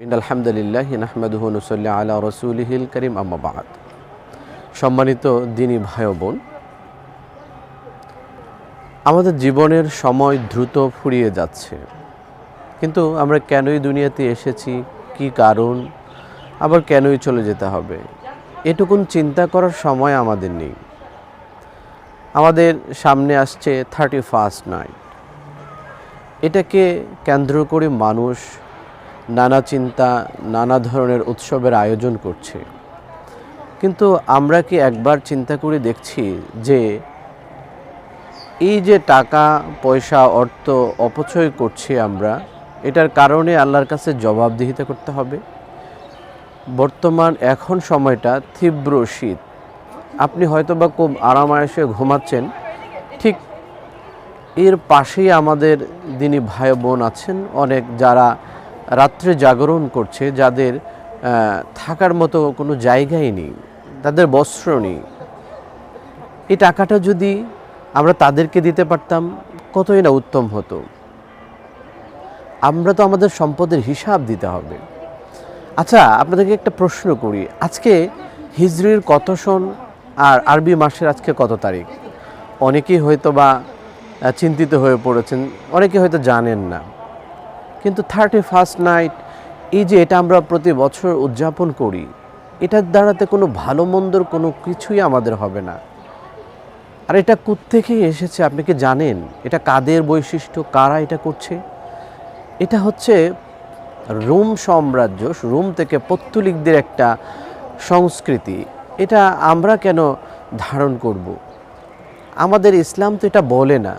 আলহামদুলিল্লাহ নাহমাদুহ আলা করিম আম্মাবাদ সম্মানিত দিনী ভাই বোন, আমাদের জীবনের সময় দ্রুত ফুরিয়ে যাচ্ছে। কিন্তু আমরা কেনই দুনিয়াতে এসেছি? কি কারণ? আবার কেনই চলে যেতে হবে? এটুকুন চিন্তা করার সময় আমাদের নেই। আমাদের সামনে আসছে থার্টি ফার্স্ট নাইট এটাকে কেন্দ্র করে মানুষ নানা চিন্তা, নানা ধরনের উৎসবের আয়োজন করছে। কিন্তু আমরা কি একবার চিন্তা করে দেখছি যে এই যে টাকা, পয়সা, অর্থ অপচয় করছি আমরা, এটার কারণে আল্লাহর কাছে জবাবদিহিতা করতে হবে? বর্তমান এখন সময়টা তীব্র শীত। আপনি হয়তোবা খুব আরামায়েসে ঘুমাচ্ছেন, ঠিক এর পাশেই আমাদের দিনী ভাই বোন আছেন, অনেক যারা রাত্রে জাগরণ করছে, যাদের থাকার মতো কোনো জায়গাই নেই, তাদের বস্ত্র নেই। এই টাকাটা যদি আমরা তাদেরকে দিতে পারতাম, কতই না উত্তম হতো। আমরা তো আমাদের সম্পদের হিসাব দিতে হবে। আচ্ছা আপনাদেরকে একটা প্রশ্ন করি। আজকে হিজরির কত সন আর আরবি মাসের আজকে কত তারিখ? অনেকেই হয়তো বা চিন্তিত হয়ে পড়েছেন অনেকে হয়তো জানেন না। কিন্তু থার্টি ফার্স্ট নাইট এই যে এটা আমরা প্রতি বছর উদযাপন করি, এটার দ্বারাতে কোনো ভালো মন্দর কোনো কিছুই আমাদের হবে না। আর এটা কোত্থেকে এসেছে আপনি কি জানেন? এটা কাদের বৈশিষ্ট্য? কারা এটা করছে? এটা হচ্ছে রোম সাম্রাজ্য, রোম থেকে পত্তুলিকদের একটা সংস্কৃতি। এটা আমরা কেন ধারণ করব? আমাদের ইসলাম তো এটা বলে না।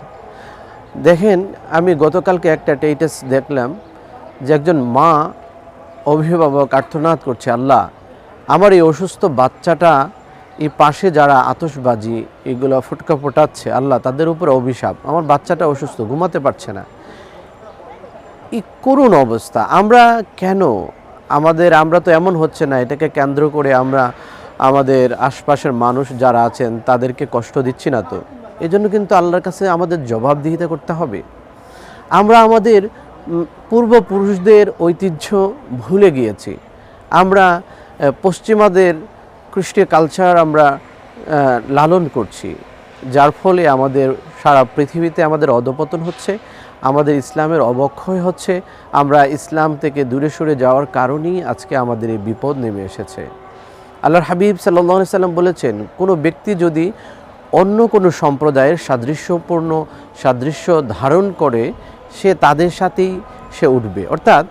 দেখেন, আমি গতকালকে একটা টেটাস দেখলাম যে একজন মা অভিভাবক আর্থনাদ করছে, আল্লাহ, আমার এই অসুস্থ বাচ্চাটা এই পাশে যারা আতসবাজি এগুলো ফুটকা ফোটাচ্ছে, আল্লাহ, তাদের উপর অভিশাপ। আমার বাচ্চাটা অসুস্থ, ঘুমাতে পারছে না। এই করুণ অবস্থা। আমরা কেন? আমাদের, আমরা তো এমন হচ্ছে না, এটাকে কেন্দ্র করে আমরা আমাদের আশপাশের মানুষ যারা আছেন, তাদেরকে কষ্ট দিচ্ছি না তো? এই জন্য কিন্তু আল্লাহর কাছে আমাদের জবাবদিহিতা করতে হবে। আমরা আমাদের পূর্বপুরুষদের ঐতিহ্য ভুলে গিয়েছি। আমরা পশ্চিমাদের খ্রিস্টীয় কালচার আমরা লালন করছি। যার ফলে আমাদের সারা পৃথিবীতে আমাদের অধপতন হচ্ছে, আমাদের ইসলামের অবক্ষয় হচ্ছে, আমরা ইসলাম থেকে দূরে সরে যাওয়ার কারণেই আজকে আমাদের এই বিপদ নেমে এসেছে। আল্লাহর হাবিব সাল্লাহ সাল্লাম বলেছেন, কোনো ব্যক্তি যদি অন্য কোনো সম্প্রদায়ের সাদৃশ্যপূর্ণ সাদৃশ্য ধারণ করে সে তাদের সাথেই সে উঠবে। অর্থাৎ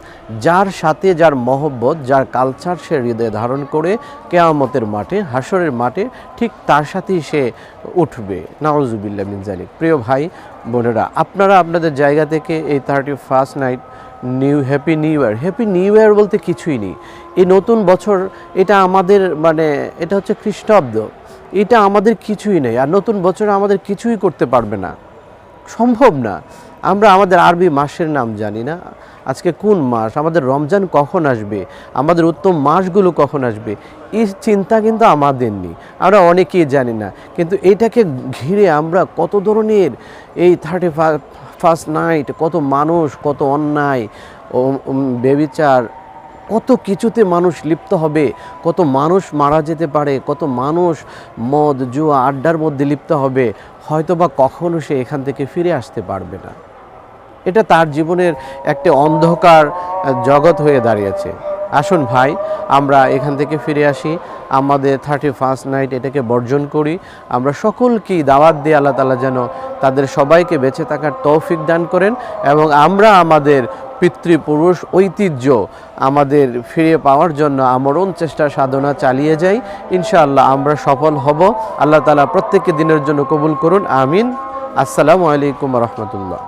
যার সাথে যার মহব্বত, যার কালচার সে হৃদয়ে ধারণ করে কেয়ামতের মাঠে হাসরের মাঠে ঠিক তার সাথেই সে উঠবে। নাওজুবিল্লা মিনজালিক প্রিয় ভাই, বোনেরা, আপনারা আপনাদের জায়গা থেকে এই thirty first night new happy new year happy new year বলতে কিছুই নেই। এই নতুন বছর এটা আমাদের মানে এটা হচ্ছে খ্রিস্টাব্দ। এটা আমাদের কিছুই নেই, আর নতুন বছরে আমাদের কিছুই করতে পারবে না। সম্ভব না। আমরা আমাদের আরবি মাসের নাম জানি না। আজকে কোন মাস? আমাদের রমজান কখন আসবে? আমাদের উত্তম মাসগুলো কখন আসবে? এই চিন্তা কিন্তু আমাদের নেই। আমরা অনেকেই জানি না। কিন্তু এটাকে ঘিরে আমরা কত ধরনের এই থার্টি ফার্স্ট নাইট কত মানুষ, কত অন্যায়, ও বেবিচার কত কিছুতে মানুষ লিপ্ত হবে, কত মানুষ মারা যেতে পারে, কত মানুষ মদ, জুয়া, আড্ডার মধ্যে লিপ্ত হবে হয়তো বা কখনো সে এখান থেকে ফিরে আসতে পারবে না। এটা তার জীবনের একটা অন্ধকার জগৎ হয়ে দাঁড়িয়েছে। আসুন ভাই, আমরা এখান থেকে ফিরে আসি। আমাদের থার্টি ফার্স্ট নাইট এটাকে বর্জন করি। আমরা সকলকেই দাওয়াত দিয়ে আল্লাহ তালা যেন তাদের সবাইকে বেঁচে থাকার তৌফিক দান করেন এবং আমরা আমাদের পিতৃপুরুষ ঐতিহ্য আমাদের ফিরে পাওয়ার জন্য আমরণ চেষ্টা সাধনা চালিয়ে যাই। ইনশাআল্লাহ আমরা সফল হব। আল্লাহ তালা প্রত্যেককে দিনের জন্য কবুল করুন। আমিন। আসসালামু আলাইকুম রহমতুল্লাহ।